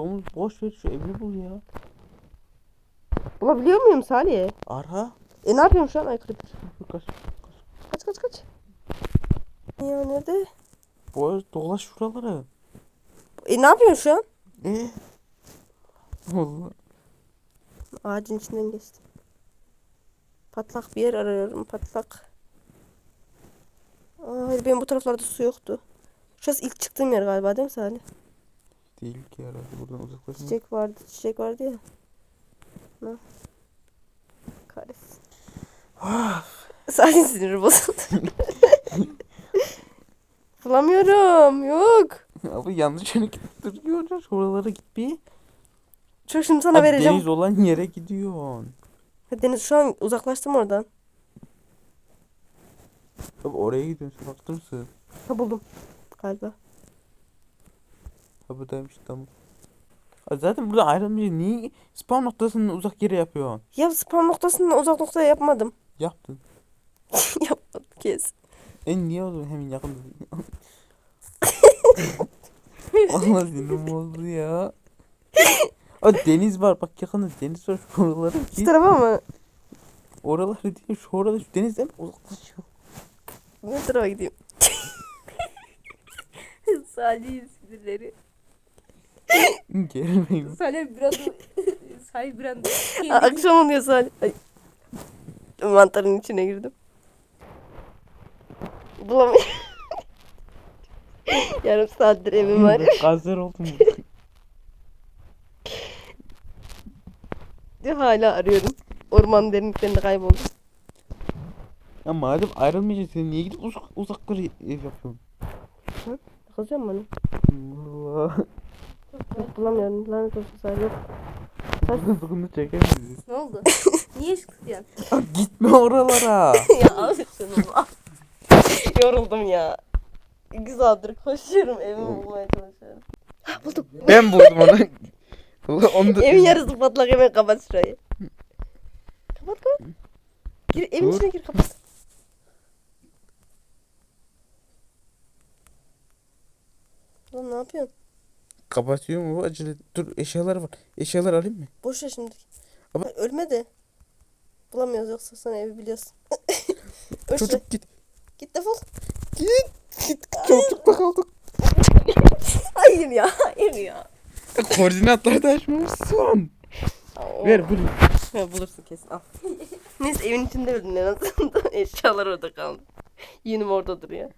domuz boş ver şu evi bul ya. Bulabiliyor muyum Salih? Ara. E ne yapıyorum şu an? Ay creeper. Kaç. Kaç kaç kaç. Ya nerede? Boş dolaş şuraları. E ne yapıyorsun şu an? Ne? Allah. Ağacın içinden geçtim. Patlak bir yer arıyorum. Patlak. Aa, hayır benim bu taraflarda su yoktu. Şurası ilk çıktığım yer galiba değil mi Salih? Değil ki herhalde buradan uzaklaşma. Çiçek vardı. Çiçek vardı ya. Ne? Kahretsin. Salih siniri bozuldu. Bulamıyorum. Yok. Abi yanlış yere gidip duruyor. Oralara git bir. Çok şimdi sana Abi vereceğim. Deniz olan yere gidiyorsun. Ha, Deniz şu an uzaklaştım oradan. Abi oraya gidiyorsun. Baktın mısın? Ha buldum. Galiba. Ha buradaymış tamam. Zaten burada ayrılmayacak. Niye spawn noktasının uzak yere yapıyorsun? Ya spam noktasından uzak noktaya yapmadım. Yaptın. yapmadım kes. E niye o zaman hemen yakında? Allah sinirim bozdu ya. O deniz var bak yakında deniz var şu oralara Şu tarafa mı? Oraları değil şu orada şu denizden uzaklaşıyor. Ne tarafa gideyim? Salih'in sinirleri. Gelmeyin. Salih biraz Salih biraz Aa, Akşam oluyor Salih. Ay. Mantarın içine girdim. Bulamıyorum. Yarım saattir evim var. Kanser oldum. Hala arıyorum. Orman derinliklerinde kayboldum. ya madem ayrılmayacaksın niye gidip uzak uzakları ev yapıyorsun? Kızacağım bana. Allah. Yok bulamıyorum. Lanet olsun Salih. Yok. Sıkıntı sıkıntı çeker ne oldu? Niye çıktı Aa, Gitme oralara. ya al şunu. al. Yoruldum ya. İki saattir koşuyorum evimi bulmaya çalışıyorum. Ha, buldum. ben buldum onu. Onu da... Evin yarısı patlak hemen kapat şurayı. Kapat kapat. Gir evin Dur. içine gir kapat. Lan ne yapıyorsun? Kapatıyor mu bu acele? Dur eşyalar var. Eşyalar alayım mı? Boş ver şimdi. Ama- Ay, Ölmedi. Bulamıyoruz yoksa sen evi biliyorsun. Çocuk git. Git defol. Git. Git. Koltukta kaldık. Hayır ya hayır ya. Koordinatları da açmamışsın. Ver bunu. Ha, bulursun kesin al. Neyse evin içinde öldün en azından. Eşyalar orada kaldı. Yeğenim orada duruyor.